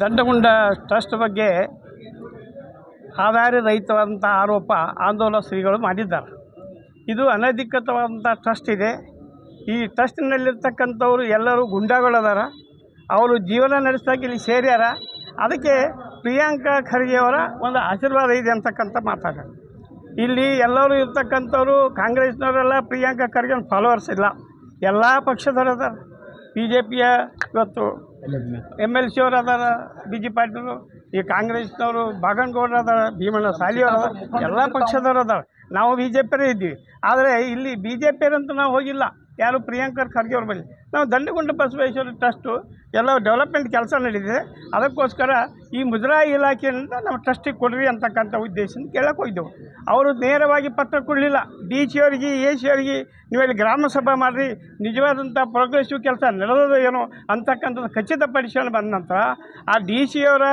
ದಂಡಗುಂಡ trust ಬಗ್ಗೆ ಆಧಾರ ರಹಿತವಾದಂಥ ಆರೋಪ ಆಂದೋಲನ ಶ್ರೀಗಳು ಮಾಡಿದ್ದಾರೆ. ಇದು ಅನಧಿಕೃತವಾದಂಥ ಟ್ರಸ್ಟ್ ಇದೆ. ಈ ಟ್ರಸ್ಟ್ನಲ್ಲಿರ್ತಕ್ಕಂಥವ್ರು ಎಲ್ಲರೂ ಗುಂಡಾಗಳದಾರ, ಅವರು ಜೀವನ ನಡೆಸೋಕೆ ಇಲ್ಲಿ ಸೇರ್ಯಾರ. ಅದಕ್ಕೆ ಪ್ರಿಯಾಂಕಾ ಖರ್ಗೆಯವರ ಒಂದು ಆಶೀರ್ವಾದ ಇದೆ ಅಂತಕ್ಕಂಥ ಮಾತಾಡ ಇಲ್ಲಿ ಎಲ್ಲರೂ ಇರ್ತಕ್ಕಂಥವ್ರು ಕಾಂಗ್ರೆಸ್ನವರೆಲ್ಲ ಪ್ರಿಯಾಂಕಾ ಖರ್ಗೆ ಫಾಲೋವರ್ಸ್ ಇಲ್ಲ. ಎಲ್ಲ ಪಕ್ಷದವರದಾರ ಬಿ ಜೆ ಪಿಯ ಇವತ್ತು ಎಂ ಎಲ್ ಸಿ ಅವ್ರು ಅದಾರ ಬಿ ಜೆ ಪಾಟೀಲು ಈ ಕಾಂಗ್ರೆಸ್ನವರು ಬಾಗನಗೌಡರು ಅದಾರ ಭೀಮಣ್ಣ ಸಾಲಿಯವರು ಅದಾರ ಎಲ್ಲ ಪಕ್ಷದವರು ಅದಾರ. ನಾವು ಬಿ ಜೆ ಪಿಯರೇ ಇದ್ದೀವಿ. ಆದರೆ ಇಲ್ಲಿ ಬಿ ಜೆ ಪಿಯರಂತೂ ನಾವು ಹೋಗಿಲ್ಲ. ಯಾರು ಪ್ರಿಯಾಂಕರ್ ಖರ್ಗೆ ಅವ್ರ ಬಳಿ ನಾವು ದಂಡಗುಂಡ ಬಸವೇಶ್ವರ ಟ್ರಸ್ಟು ಎಲ್ಲ ಡೆವಲಪ್ಮೆಂಟ್ ಕೆಲಸ ನಡೆದಿದೆ ಅದಕ್ಕೋಸ್ಕರ ಈ ಮುದ್ರಾಯಿ ಇಲಾಖೆಯಿಂದ ನಮ್ಮ ಟ್ರಸ್ಟಿಗೆ ಕೊಡ್ರಿ ಅಂತಕ್ಕಂಥ ಉದ್ದೇಶದಿಂದ ಕೇಳಕ್ಕೆ ಹೋಗಿದ್ದೆವು. ಅವರು ನೇರವಾಗಿ ಪತ್ರ ಕೊಡಲಿಲ್ಲ. ಡಿ ಸಿ ಅವರಿಗೆ, ಎ ಸಿ ಅವರಿಗೆ ನೀವೆಲ್ಲಿ ಗ್ರಾಮ ಸಭೆ ಮಾಡಿರಿ, ನಿಜವಾದಂಥ ಪ್ರೋಗ್ರೆಸಿವ್ ಕೆಲಸ ನಡೆದದ ಏನೋ ಅಂತಕ್ಕಂಥದ್ದು ಖಚಿತಪಡಿಸ್ಕೊಂಡು ಬಂದ ನಂತರ ಆ ಡಿ ಸಿ ಅವರ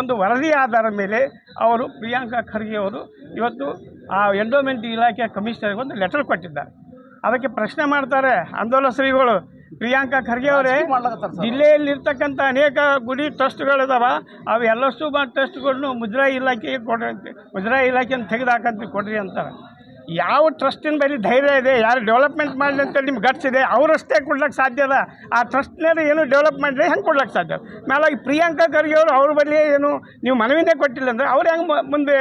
ಒಂದು ವರದಿ ಆಧಾರದ ಮೇಲೆ ಅವರು ಪ್ರಿಯಾಂಕಾ ಖರ್ಗೆ ಅವರು ಇವತ್ತು ಆ ಎಂಡೋಮೆಂಟ್ ಇಲಾಖೆಯ ಕಮಿಷನರ್ಗೆ ಒಂದು ಲೆಟರ್ ಕೊಟ್ಟಿದ್ದಾರೆ. ಅದಕ್ಕೆ ಪ್ರಶ್ನೆ ಮಾಡ್ತಾರೆ ಆಂದೋಲನ ಶ್ರೀಗಳು. ಪ್ರಿಯಾಂಕಾ ಖರ್ಗೆ ಅವರೇ ಜಿಲ್ಲೆಯಲ್ಲಿರ್ತಕ್ಕಂಥ ಅನೇಕ ಗುಡಿ ಟ್ರಸ್ಟ್ಗಳಿದಾವೆ. ಅವು ಎಲ್ಲಷ್ಟು ಟ್ರಸ್ಟ್ಗಳನ್ನು ಮುಜರಾಯಿ ಇಲಾಖೆಗೆ ಕೊಡ್ರಿ ಅಂತ ಮುದ್ರಾಯಿ ಇಲಾಖೆಯನ್ನು ತೆಗೆದು ಕೊಡ್ರಿ ಅಂತಾರೆ. ಯಾವ ಟ್ರಸ್ಟಿನ ಬರೀ ಧೈರ್ಯ ಇದೆ, ಯಾರು ಡೆವಲಪ್ಮೆಂಟ್ ಮಾಡಲಿ ಅಂತೇಳಿ ನಿಮ್ಗೆ ಗಟ್ಸ್ ಇದೆ, ಅವರಷ್ಟೇ ಕೊಡ್ಲಿಕ್ಕೆ ಸಾಧ್ಯ ಅದ ಆ ಟ್ರಸ್ಟ್ನಲ್ಲಿ ಏನು ಡೆವಲಪ್ ಮಾಡಿದ್ರೆ ಹೆಂಗೆ ಕೊಡ್ಲಿಕ್ಕೆ ಸಾಧ್ಯ ಮೇಲಾಗಿ ಪ್ರಿಯಾಂಕಾ ಖರ್ಗೆ ಅವರು ಅವ್ರ ಬಳಿ ಏನು ನೀವು ಮನವಿನೇ ಕೊಟ್ಟಿಲ್ಲ ಅಂದರೆ ಅವ್ರು ಹೆಂಗೆ ಮುಂದೆ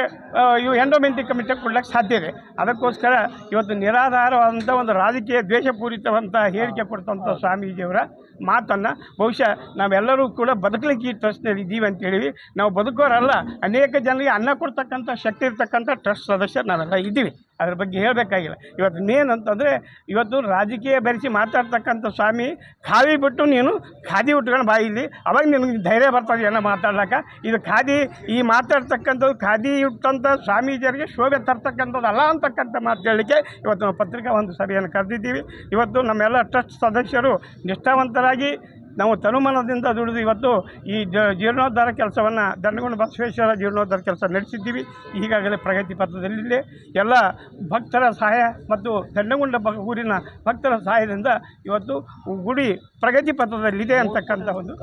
ಇವು ಎಂಡೋಮೆಂಟಿ ಕಮಿಟಿಗೆ ಕೊಡ್ಲಿಕ್ಕೆ ಸಾಧ್ಯ ಇದೆ. ಅದಕ್ಕೋಸ್ಕರ ಇವತ್ತು ನಿರಾಧಾರವಾದಂಥ ಒಂದು ರಾಜಕೀಯ ದ್ವೇಷಪೂರಿತವಂಥ ಹೇಳಿಕೆ ಕೊಡ್ತಂಥ ಸ್ವಾಮೀಜಿಯವರ ಮಾತನ್ನು ಬಹುಶಃ ನಾವೆಲ್ಲರೂ ಕೂಡ ಬದುಕಲಿಕ್ಕೆ ಈ ಟ್ರಸ್ಟ್ನಲ್ಲಿ ಇದ್ದೀವಿ ಅಂತೇಳಿ ನಾವು ಬದುಕೋರಲ್ಲ, ಅನೇಕ ಜನರಿಗೆ ಅನ್ನ ಕೊಡ್ತಕ್ಕಂಥ ಶಕ್ತಿ ಇರ್ತಕ್ಕಂಥ ಟ್ರಸ್ಟ್ ಸದಸ್ಯರು ನಾವೆಲ್ಲ ಇದ್ದೀವಿ. ಅದ್ರ ಬಗ್ಗೆ ಹೇಳಬೇಕಾಗಿಲ್ಲ. ಇವತ್ತು ಮೇನ್ ಅಂತಂದರೆ ಇವತ್ತು ರಾಜಕೀಯ ಬೆರೆಸಿ ಮಾತಾಡ್ತಕ್ಕಂಥ ಸ್ವಾಮಿ ಖಾದಿ ಬಿಟ್ಟು ನೀನು ಖಾದಿ ಉಟ್ಕೊಂಡು ಬಾ ಇಲ್ಲಿ ಅವಾಗ ನಿನಗೆ ಧೈರ್ಯ ಬರ್ತದೆ ಏನೋ ಮಾತಾಡ್ಲಕ್ಕ ಇದು ಖಾದಿ, ಈ ಮಾತಾಡ್ತಕ್ಕಂಥದ್ದು ಖಾದಿ ಇಟ್ಟಂಥ ಸ್ವಾಮೀಜಿಯರಿಗೆ ಶೋಭೆ ತರ್ತಕ್ಕಂಥದ್ದು ಅಲ್ಲ ಅಂತಕ್ಕಂಥ ಮಾತು ಹೇಳಲಿಕ್ಕೆ ಇವತ್ತು ನಾವು ಪತ್ರಿಕಾ ಒಂದು ಸಭೆಯನ್ನು ಕರೆದಿದ್ದೀವಿ. ಇವತ್ತು ನಮ್ಮೆಲ್ಲ ಟ್ರಸ್ಟ್ ಸದಸ್ಯರು ನಿಷ್ಠಾವಂತರಾಗಿ ನಾವು ತನುಮನದಿಂದ ದುಡಿದು ಇವತ್ತು ಈ ಜೀರ್ಣೋದ್ಧಾರ ಕೆಲಸವನ್ನು ದಂಡಗೊಂಡ ಬಸವೇಶ್ವರ ಜೀರ್ಣೋದ್ಧಾರ ಕೆಲಸ ನಡೆಸಿದ್ದೀವಿ. ಈಗಾಗಲೇ ಪ್ರಗತಿ ಪಥದಲ್ಲಿದೆ. ಎಲ್ಲ ಭಕ್ತರ ಸಹಾಯ ಮತ್ತು ದಂಡಗೊಂಡ ಬ ಊರಿನ ಭಕ್ತರ ಸಹಾಯದಿಂದ ಇವತ್ತು ಗುಡಿ ಪ್ರಗತಿ ಪಥದಲ್ಲಿದೆ ಅಂತಕ್ಕಂಥ ಒಂದು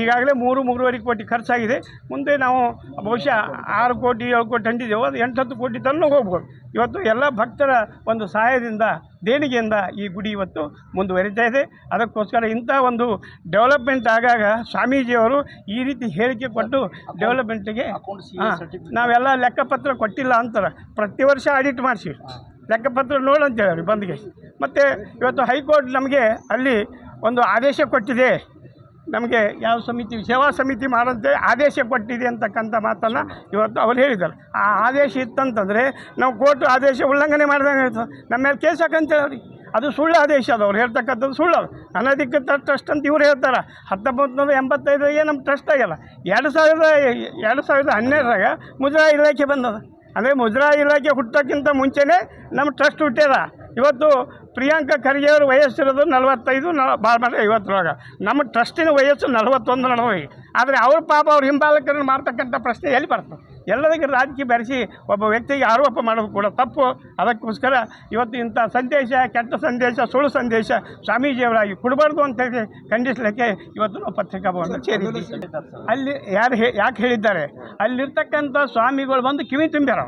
ಈಗಾಗಲೇ ಮೂರು, ಮೂರುವರೆ ಕೋಟಿ ಖರ್ಚಾಗಿದೆ. ಮುಂದೆ ನಾವು ಬಹುಶಃ ಆರು ಕೋಟಿ ಏಳು ಕೋಟಿ ಅಂಟಿದ್ದೇವೆ, ಅದು ಎಂಟು ಹತ್ತು ಕೋಟಿ ತನಕ ಹೋಗ್ಬೋದು. ಇವತ್ತು ಎಲ್ಲ ಭಕ್ತರ ಒಂದು ಸಹಾಯದಿಂದ ದೇಣಿಗೆಯಿಂದ ಈ ಗುಡಿ ಇವತ್ತು ಮುಂದುವರಿತಾ ಇದೆ. ಅದಕ್ಕೋಸ್ಕರ ಇಂಥ ಒಂದು ಡೆವಲಪ್ಮೆಂಟ್ ಆಗಾಗ ಸ್ವಾಮೀಜಿಯವರು ಈ ರೀತಿ ಹೇಳಿಕೆ ಕೊಟ್ಟು ಡೆವಲಪ್ಮೆಂಟಿಗೆ ನಾವೆಲ್ಲ ಲೆಕ್ಕಪತ್ರ ಕೊಟ್ಟಿಲ್ಲ ಅಂತಾರೆ. ಪ್ರತಿ ವರ್ಷ ಆಡಿಟ್ ಮಾಡಿಸಿ ಲೆಕ್ಕಪತ್ರ ನೋಡು ಅಂತೇಳಿ ಬಂದ್ಗೆ. ಮತ್ತು ಇವತ್ತು ಹೈಕೋರ್ಟ್ ನಮಗೆ ಅಲ್ಲಿ ಒಂದು ಆದೇಶ ಕೊಟ್ಟಿದೆ. ನಮಗೆ ಯಾವ ಸಮಿತಿ, ಸೇವಾ ಸಮಿತಿ ಮಾಡಂತೆ, ಆದೇಶ ಕೊಟ್ಟಿದೆ ಅಂತಕ್ಕಂಥ ಮಾತನ್ನು ಇವತ್ತು ಅವ್ರು ಹೇಳಿದ್ದಾರೆ. ಆ ಆದೇಶ ಇತ್ತಂತಂದರೆ ನಾವು ಕೋರ್ಟ್ ಆದೇಶ ಉಲ್ಲಂಘನೆ ಮಾಡಿದಂಗೆ ನಮ್ಮ ಮೇಲೆ ಕೇಸ್ ಹಾಕಂತ ಅವ್ರಿಗೆ ಅದು ಸುಳ್ಳು ಆದೇಶ ಅದು. ಅವ್ರು ಹೇಳ್ತಕ್ಕಂಥದ್ದು ಸುಳ್ಳು ಅದು. ಅನಧಿಕೃತ ಟ್ರಸ್ಟ್ ಅಂತ ಇವ್ರು ಹೇಳ್ತಾರೆ. ಹತ್ತೊಂಬತ್ತು ನೂರ ನಮ್ಮ ಟ್ರಸ್ಟ್ ಆಗಿಲ್ಲ. ಎರಡು ಸಾವಿರದ ಎರಡು ಸಾವಿರದ ಹನ್ನೆರಡರಾಗ ಮುದ್ರಾ ಇಲಾಖೆ ಬಂದದ. ಅಂದರೆ ಮುದ್ರಾ ಇಲಾಖೆ ಹುಟ್ಟೋಕ್ಕಿಂತ ಮುಂಚೆನೇ ನಮ್ಮ ಟ್ರಸ್ಟ್ ಹುಟ್ಟ್ಯದ ಇವತ್ತು ಪ್ರಿಯಾಂಕ ಖರ್ಗೆ ಅವರು ವಯಸ್ಸಿರೋದು ನಲವತ್ತೈದು ನ ಭಾಳ ಮಾಡಿ ಐವತ್ತರೊಳಗೆ. ನಮ್ಮ ಟ್ರಸ್ಟಿನ ವಯಸ್ಸು ನಲವತ್ತೊಂದು ನಡೋಗಿ ಆದರೆ ಅವ್ರ ಪಾಪ ಅವ್ರ ಹಿಂಬಾಲಕರನ್ನು ಮಾಡ್ತಕ್ಕಂಥ ಪ್ರಶ್ನೆ ಎಲ್ಲಿ ಬರ್ತದೆ? ಎಲ್ಲದಕ್ಕೆ ರಾಜಕೀಯ ಬೆರೆಸಿ ಒಬ್ಬ ವ್ಯಕ್ತಿಗೆ ಆರೋಪ ಮಾಡೋದು ಕೂಡ ತಪ್ಪು. ಅದಕ್ಕೋಸ್ಕರ ಇವತ್ತು ಇಂಥ ಸಂದೇಶ ಕೆಟ್ಟ ಸಂದೇಶ ಸುಳ್ಳು ಸಂದೇಶ ಸ್ವಾಮೀಜಿಯವರಾಗಿ ಕೊಡಬಾರ್ದು ಅಂತ ಹೇಳಿ ಖಂಡಿಸಲಿಕ್ಕೆ ಇವತ್ತು ನಾವು ಪತ್ರಿಕಾ ಭವನ ಸೇರಿದ್ದೀವಿ. ಅಲ್ಲಿ ಯಾರು ಹೇ ಯಾಕೆ ಹೇಳಿದ್ದಾರೆ? ಅಲ್ಲಿರ್ತಕ್ಕಂಥ ಸ್ವಾಮಿಗಳು ಬಂದು ಕಿವಿ ತುಂಬ್ಯಾರ.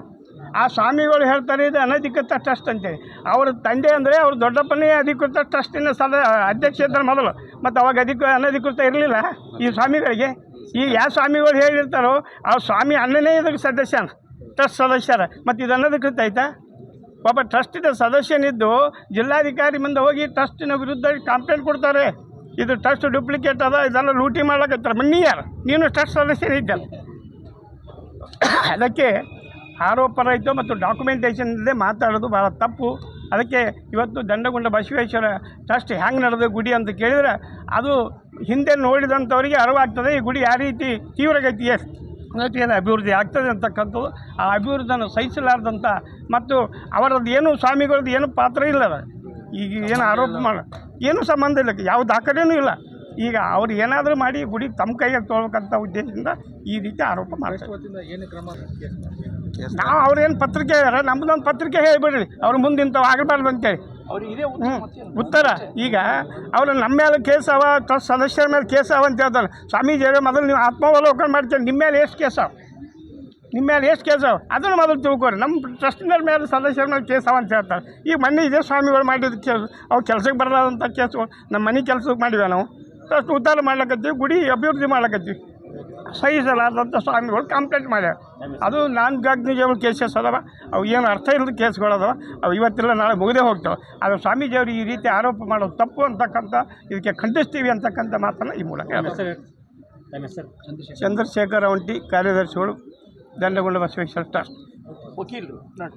ಆ ಸ್ವಾಮಿಗಳು ಹೇಳ್ತಾರೆ, ಇದು ಅನಧಿಕೃತ ಟ್ರಸ್ಟ್ ಅಂತೇಳಿ. ಅವ್ರ ತಂದೆ ಅಂದರೆ ಅವ್ರ ದೊಡ್ಡಪ್ಪನೇ ಅಧಿಕೃತ ಟ್ರಸ್ಟಿನ ಸದ, ಅಧ್ಯಕ್ಷ ಇದ್ದಾರೆ ಮೊದಲು. ಮತ್ತು ಅವಾಗ ಅಧಿಕ, ಅನಧಿಕೃತ ಇರಲಿಲ್ಲ ಈ ಸ್ವಾಮಿಗಳಿಗೆ. ಈ ಯಾವ ಸ್ವಾಮಿಗಳು ಹೇಳಿರ್ತಾರೋ, ಆ ಸ್ವಾಮಿ ಅಣ್ಣನೇ ಇದಕ್ಕೆ ಸದಸ್ಯ ಟ್ರಸ್ಟ್ ಸದಸ್ಯರ. ಮತ್ತು ಇದು ಅನಧಿಕೃತ ಆಯ್ತಾ? ಒಬ್ಬ ಟ್ರಸ್ಟಿನ ಸದಸ್ಯನಿದ್ದು ಜಿಲ್ಲಾಧಿಕಾರಿ ಮುಂದೆ ಹೋಗಿ ಟ್ರಸ್ಟಿನ ವಿರುದ್ಧ ಕಂಪ್ಲೇಂಟ್ ಕೊಡ್ತಾರೆ. ಇದು ಟ್ರಸ್ಟ್ ಡೂಪ್ಲಿಕೇಟ್ ಅದ, ಇದೆಲ್ಲ ಲೂಟಿ ಮಾಡ್ಲಕತ್ತಾರೆ. ಮಣ್ಣಿಯಾರ ನೀನು ಟ್ರಸ್ಟ್ ಸದಸ್ಯನಿದ್ದಲ್ಲ ಅದಕ್ಕೆ ಆರೋಪ ರಹಿತ ಮತ್ತು ಡಾಕ್ಯುಮೆಂಟೇಷನ್ ಇಲ್ಲದೆ ಮಾತಾಡೋದು ಭಾಳ ತಪ್ಪು. ಅದಕ್ಕೆ ಇವತ್ತು ದಂಡಗೊಂಡ ಬಸವೇಶ್ವರ ಟ್ರಸ್ಟ್ ಹ್ಯಾಂಗೆ ನಡೆದು ಗುಡಿ ಅಂತ ಕೇಳಿದರೆ ಅದು ಹಿಂದೆ ನೋಡಿದಂಥವರಿಗೆ ಅರಿವಾಗ್ತದೆ ಈ ಗುಡಿ ಯಾವ ರೀತಿ ತೀವ್ರಗತಿಯ ಗತಿಯಲ್ಲಿ ಅಭಿವೃದ್ಧಿ ಆಗ್ತದೆ ಅಂತಕ್ಕಂಥದ್ದು. ಆ ಅಭಿವೃದ್ಧಿಯನ್ನು ಸಹಿಸಲಾರ್ದಂಥ ಮತ್ತು ಅವರದ್ದು ಏನು ಸ್ವಾಮಿಗಳದ್ದು ಏನು ಪಾತ್ರ ಇಲ್ಲ. ಈಗ ಏನು ಆರೋಪ ಮಾಡ ಏನು ಸಂಬಂಧ ಇಲ್ಲ. ಯಾವ ದಾಖಲೆಯೂ ಇಲ್ಲ. ಈಗ ಅವ್ರು ಏನಾದರೂ ಮಾಡಿ ಗುಡಿ ತಮ್ಮ ಕೈಗೆ ತೊಗೊಳ್ಬೇಕಂತ ಉದ್ದೇಶದಿಂದ ಈ ರೀತಿ ಆರೋಪ ಮಾಡ್ತಾರೆ ನಾವು ಅವ್ರೇನು ಪತ್ರಿಕೆ ಹೇಳ್ಯಾರ ನಮ್ದೊಂದು ಪತ್ರಿಕೆ ಹೇಳಿಬಿಡ್ರಿ. ಅವ್ರ ಮುಂದೆ ಇಂಥವು ಆಗಬಾರ್ದು ಅಂತೇಳಿ ಉತ್ತರ ಈಗ ಅವರು ನಮ್ಮ ಮೇಲೆ ಕೇಸ್ ಅವ ಸದಸ್ಯರ ಮೇಲೆ ಕೇಸ್ ಅವ ಅಂತ ಹೇಳ್ತಾರೆ. ಸ್ವಾಮೀಜಿ ಮೊದಲು ನೀವು ಆತ್ಮಾವಲೋಕನ ಮಾಡ್ತೀರಿ. ನಿಮ್ಮ ಮೇಲೆ ಎಷ್ಟು ಕೇಸ್ ಅವ? ನಿಮ್ಮ ಮೇಲೆ ಎಷ್ಟು ಕೇಸ್ ಅವ? ಅದನ್ನು ಮೊದಲು ತಿಳ್ಕೊರಿ. ನಮ್ಮ ಟ್ರಸ್ಟಿನ ಮೇಲೆ ಸದಸ್ಯರ ಮೇಲೆ ಕೇಸ್ ಅವ ಅಂತ ಹೇಳ್ತಾರೆ. ಈಗ ಮೊನ್ನೆ ಇದೇ ಸ್ವಾಮಿಗಳು ಮಾಡಿದ ಕೇಸ್ ಅವ್ರು ಕೆಲಸಕ್ಕೆ ಬರಲಾದಂಥ ಕೇಸು ನಮ್ಮ ಮನೆ ಕೆಲಸಕ್ಕೆ ಮಾಡಿವೆ ನಾವು. ಟ್ರಸ್ಟ್ ಉದ್ಧಾರ ಮಾಡ್ಲಕತ್ತೀವಿ ಗುಡಿ ಅಭಿವೃದ್ಧಿ ಮಾಡ್ಲಕತ್ತೀವಿ. ಸಹಿಸಲಾರ್ದಂಥ ಸ್ವಾಮಿಗಳು ಕಂಪ್ಲೇಂಟ್ ಮಾಡ್ಯಾರ. ಅದು ನಾನ್ ಕಾಗ್ನಿಜಬಲ್ ಕೇಸಸ್ ಅದಾವ. ಅವು ಏನು ಅರ್ಥ ಇಲ್ಲದ ಕೇಸ್ಗಳದಾವ ಅವು ಇವತ್ತಿಲ್ಲ ನಾಳೆ ಮುಗಿದೇ ಹೋಗ್ತಾವೆ. ಆದರೆ ಸ್ವಾಮೀಜಿಯವರು ಈ ರೀತಿ ಆರೋಪ ಮಾಡೋದು ತಪ್ಪು ಅಂತಕ್ಕಂಥ ಇದಕ್ಕೆ ಖಂಡಿಸ್ತೀವಿ ಅಂತಕ್ಕಂಥ ಮಾತನ್ನು ಈ ಮೂಲಕ ಚಂದ್ರಶೇಖರ್ ಒಂಟಿ ಕಾರ್ಯದರ್ಶಿಗಳು ದಂಡಗೊಂಡ ಬಸವೇಶ್ವರ ಟ್ರಸ್ಟ್. ವಕೀಲರು. ನೋಡಿ.